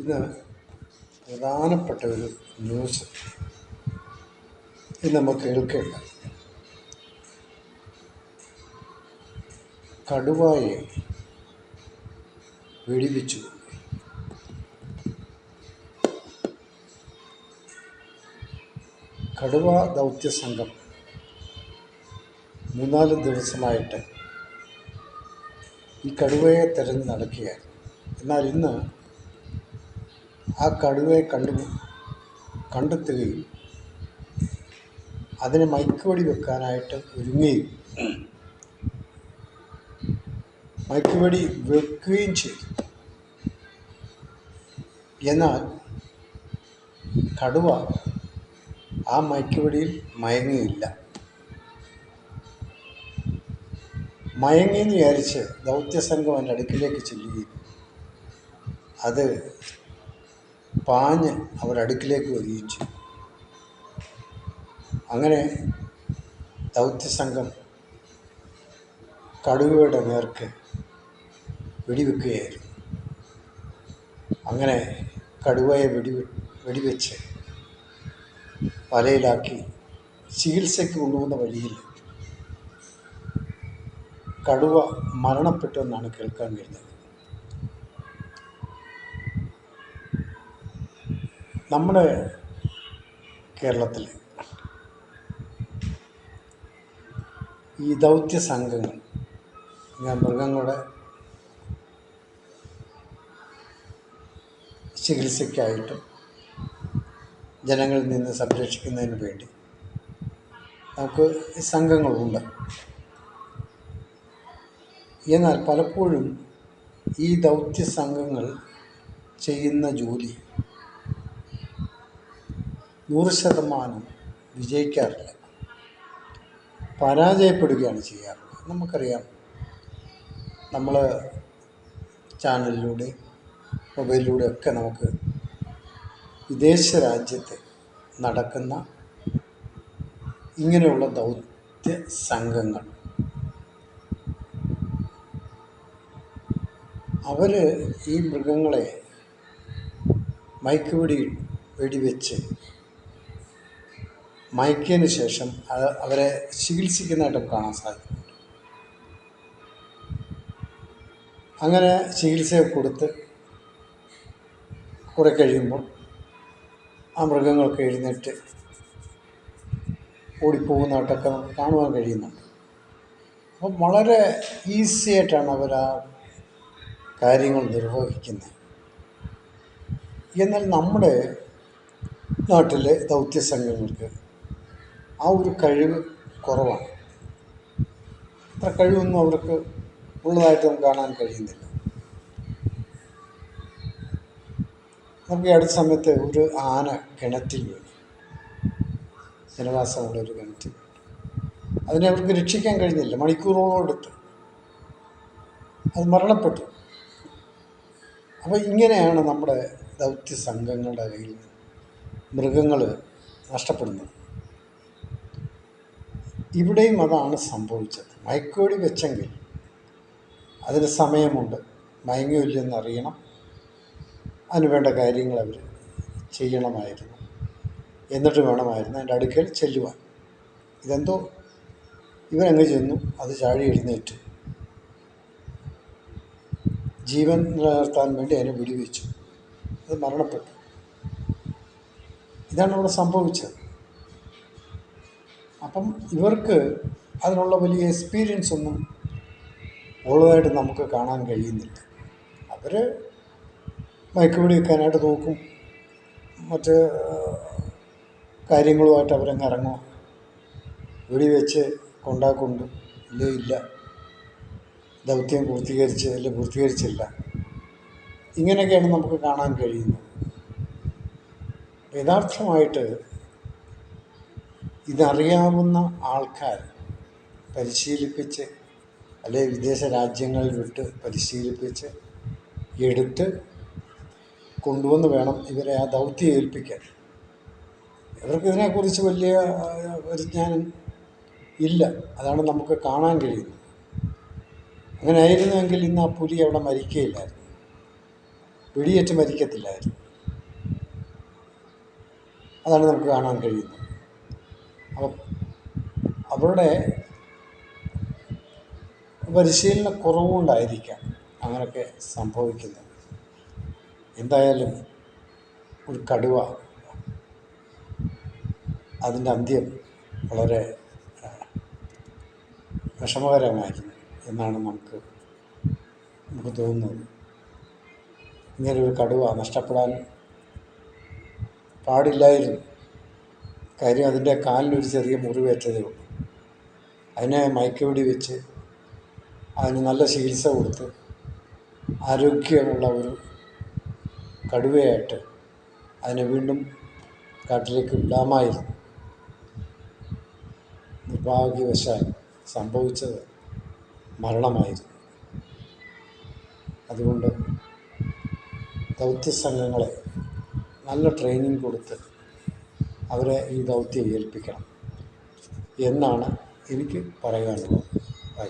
ഇന്ന് പ്രധാനപ്പെട്ട ഒരു ന്യൂസ് ഇന്ന് നമ്മൾ കേൾക്കേണ്ട. കടുവായെ വെടിവെച്ചു. കടുവ ദൗത്യ സംഘം മൂന്നാൽ ദിവസമായിട്ട് ഈ കടുവയെ തിരഞ്ഞ് നടക്കുകയായിരുന്നു. എന്നാൽ ഇന്ന് ആ കടുവയെ കണ്ടു കണ്ടെത്തുകയും അതിനെ മയക്കുവെടി വെക്കാനായിട്ട് ഒരുങ്ങുകയും മയക്കുവെടി വെക്കുകയും ചെയ്തു. എന്നാൽ കടുവ ആ മയക്കുവെടിയിൽ മയങ്ങിയില്ല മയങ്ങിയെന്ന് വിചാരിച്ച് ദൗത്യസംഘം എന്റെ അടുക്കിലേക്ക് ചെല്ലുകയും അത് പാഞ്ഞ് അവരടുക്കിലേക്ക് ചെയ്തു അങ്ങനെ ദൗത്യസംഘം കടുവയുടെ നേർക്ക് വെടിവെക്കുകയായിരുന്നു. അങ്ങനെ കടുവയെ വെടി വെടിവെച്ച് വലയിലാക്കി ചികിത്സയ്ക്ക് കൊണ്ടുപോകുന്ന വഴിയിൽ കടുവ മരണപ്പെട്ടു എന്നാണ് കേൾക്കാൻ കഴിഞ്ഞത്. നമ്മുടെ കേരളത്തിൽ ഈ ദൗത്യ സംഘങ്ങൾ ഞാൻ മൃഗങ്ങളുടെ ചികിത്സയ്ക്കായിട്ടും ജനങ്ങളിൽ നിന്ന് സംരക്ഷിക്കുന്നതിന് വേണ്ടി നമുക്ക് സംഘങ്ങളുണ്ട്. എന്നാൽ പലപ്പോഴും ഈ ദൗത്യ സംഘങ്ങൾ ചെയ്യുന്ന ജോലി നൂറ് ശതമാനം വിജയിക്കാറില്ല. പരാജയപ്പെടുകയാണ് ചെയ്യാറുള്ളത്. നമുക്കറിയാം നമ്മൾ ചാനലിലൂടെ മൊബൈലിലൂടെ ഒക്കെ നമുക്ക് വിദേശ രാജ്യത്ത് നടക്കുന്ന ഇങ്ങനെയുള്ള ദൗത്യ സംഘങ്ങൾ അവർ ഈ മൃഗങ്ങളെ മയക്കുവെടി വെടിവെച്ച് മയക്കിയതിന് ശേഷം അവരെ ചികിത്സിക്കുന്നതായിട്ട് കാണാൻ സാധിക്കുന്നുണ്ട് അങ്ങനെ ചികിത്സ കൊടുത്ത് കുറെ കഴിയുമ്പോൾ ആ മൃഗങ്ങൾക്ക് എഴുന്നേറ്റ് ഓടിപ്പോകുന്നതായിട്ടൊക്കെ നമുക്ക് കാണുവാൻ കഴിയുന്നുണ്ട്. അപ്പം വളരെ ഈസി ആയിട്ടാണ് അവർ ആ കാര്യങ്ങൾ നിർവഹിക്കുന്നത്. എന്നാൽ നമ്മുടെ നാട്ടിലെ ദൗത്യ സംഘങ്ങൾക്ക് ആ ഒരു കഴിവ് കുറവാണ്. അത്ര കഴിവൊന്നും അവർക്ക് ഉള്ളതായിട്ട് നമുക്ക് കാണാൻ കഴിയുന്നില്ല. നമുക്ക് ഈ അടുത്ത സമയത്ത് ഒരു ആന കിണറ്റിൽ വീണു. ജനവാസമുള്ള ഒരു കിണറ്റിൽ അതിനെ അവർക്ക് രക്ഷിക്കാൻ കഴിഞ്ഞില്ല. മണിക്കൂറോളം എടുത്ത് അത് മരണപ്പെട്ടു. അപ്പോൾ ഇങ്ങനെയാണ് നമ്മുടെ ദൗത്യ സംഘങ്ങളുടെ കയ്യിൽ മൃഗങ്ങൾ നഷ്ടപ്പെടുന്നത്. ഇവിടെയും അതാണ് സംഭവിച്ചത്. മയക്കുവെടി വെച്ചെങ്കിൽ അതിന് സമയമുണ്ട്. മയങ്ങിയില്ലെന്ന് അറിയണം അതിന് വേണ്ട കാര്യങ്ങൾ അവർ ചെയ്യണമായിരുന്നു. എന്നിട്ട് വേണമായിരുന്നു അതിന്റെ അടുക്കൽ ചെല്ലുവാൻ. ഇതെന്തോ ഇവരങ്ങ് ചെന്നു. അത് ചാഴി എഴുന്നേറ്റ്. ജീവൻ നിലനിർത്താൻ വേണ്ടി അതിനെ വെടിവെച്ചു. അത് മരണപ്പെട്ടു. ഇതാണ് അവിടെ സംഭവിച്ചത്. അപ്പം ഇവർക്ക് അതിനുള്ള വലിയ എക്സ്പീരിയൻസ് ഒന്നും ഉള്ളതായിട്ട് നമുക്ക് കാണാൻ കഴിയുന്നില്ല. അവർ മയക്കുപിടി വെക്കാനായിട്ട് നോക്കും. മറ്റ് കാര്യങ്ങളുമായിട്ട് അവരങ്ങ് ഇറങ്ങും. വെടിവെച്ച് കൊണ്ടാക്കൊണ്ട് ഇല്ലേ ഇല്ല. ദൗത്യം പൂർത്തീകരിച്ച് അല്ല പൂർത്തീകരിച്ചില്ല. ഇങ്ങനെയൊക്കെയാണ് നമുക്ക് കാണാൻ കഴിയുന്നത്. യഥാർത്ഥമായിട്ട് ഇതറിയാവുന്ന ആൾക്കാർ പരിശീലിപ്പിച്ച് അല്ലെ വിദേശ രാജ്യങ്ങളിൽ വിട്ട് പരിശീലിപ്പിച്ച് എടുത്ത് കൊണ്ടുവന്ന് വേണം ഇവരെ ആ ദൗത്യം ഏൽപ്പിക്കാൻ. ഇവർക്കിതിനെക്കുറിച്ച് വലിയ പരിജ്ഞാനം ഇല്ല. അതാണ് നമുക്ക് കാണാൻ കഴിയുന്നത്. അങ്ങനെ ആയിരുന്നുവെങ്കിൽ ഇന്ന് ആ പുലി അവിടെ മരിക്കുകയില്ലായിരുന്നു. വെടിയേറ്റ് മരിക്കത്തില്ലായിരുന്നു. അതാണ് നമുക്ക് കാണാൻ കഴിയുന്നത്. അവരുടെ പരിശീലന കുറവുകൊണ്ടായിരിക്കാം അങ്ങനെയൊക്കെ സംഭവിക്കുന്നത്. എന്തായാലും ഒരു കടുവ അതിന്റെ അന്ത്യം വളരെ വിഷമകരമായിരുന്നു എന്നാണ് നമുക്ക് നമുക്ക് തോന്നുന്നത്. ഇങ്ങനെ ഒരു കടുവ നഷ്ടപ്പെടാൻ പാടില്ലായിരുന്നു. കാര്യം അതിന്റെ കാലിനൊരു ചെറിയ മുറിവേറ്റതേ ഉള്ളൂ. അതിനെ മയക്കുവെടി വെച്ച് അതിന് നല്ല ചികിത്സ കൊടുത്ത് ആരോഗ്യമുള്ള ഒരു കടുവയായിട്ട് അതിനെ വീണ്ടും കാട്ടിലേക്ക് വിടാമായിരുന്നു. നിർഭാഗ്യവശാൽ സംഭവിച്ചത് മരണമായിരുന്നു. അതുകൊണ്ട് ദൗത്യ സംഘങ്ങളെ നല്ല ട്രെയിനിങ് കൊടുത്ത് അവരെ ഈ ദൗത്യം ഏൽപ്പിക്കണം എന്നാണ് എനിക്ക് പറയാനുള്ളത്. ബൈ.